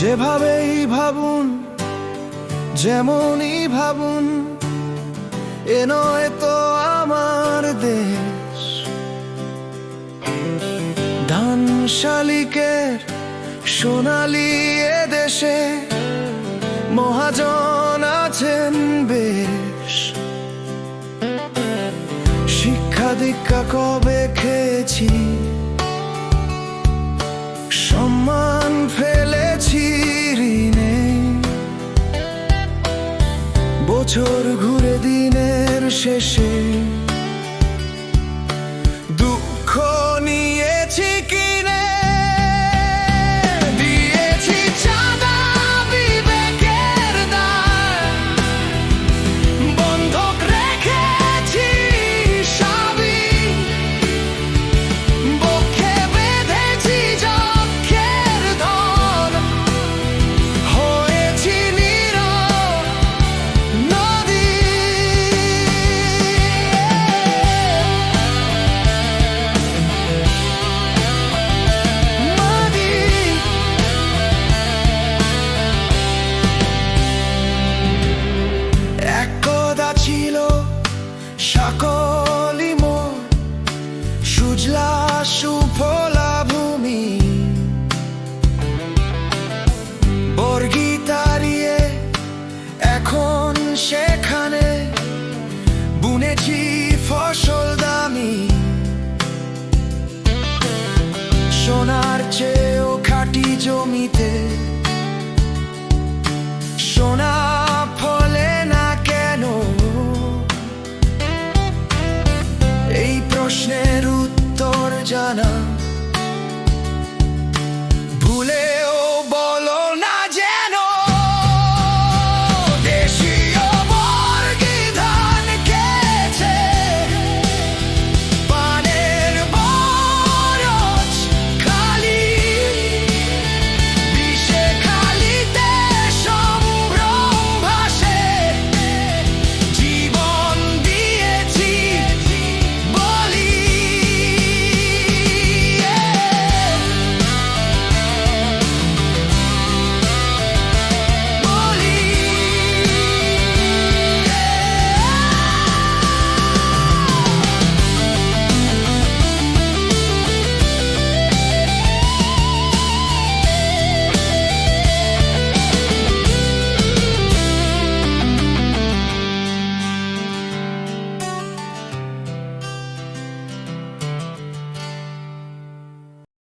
যেভাবেই ভাবুন, যেমনই ভাবুন, এ নয় তো আমার দেশ। ধান শালিকের সোনালি এ দেশে মহাজন আছেন বেশ। শিক্ষা দীক্ষা কবে খেয়েছি? সম্মান বছর ঘুরে দিনের শেষে বুনেছি ফসল দামি। সোনার চেয়েও খাটি জমিতে। সোনা ফলে না কেন? এই প্রশ্নের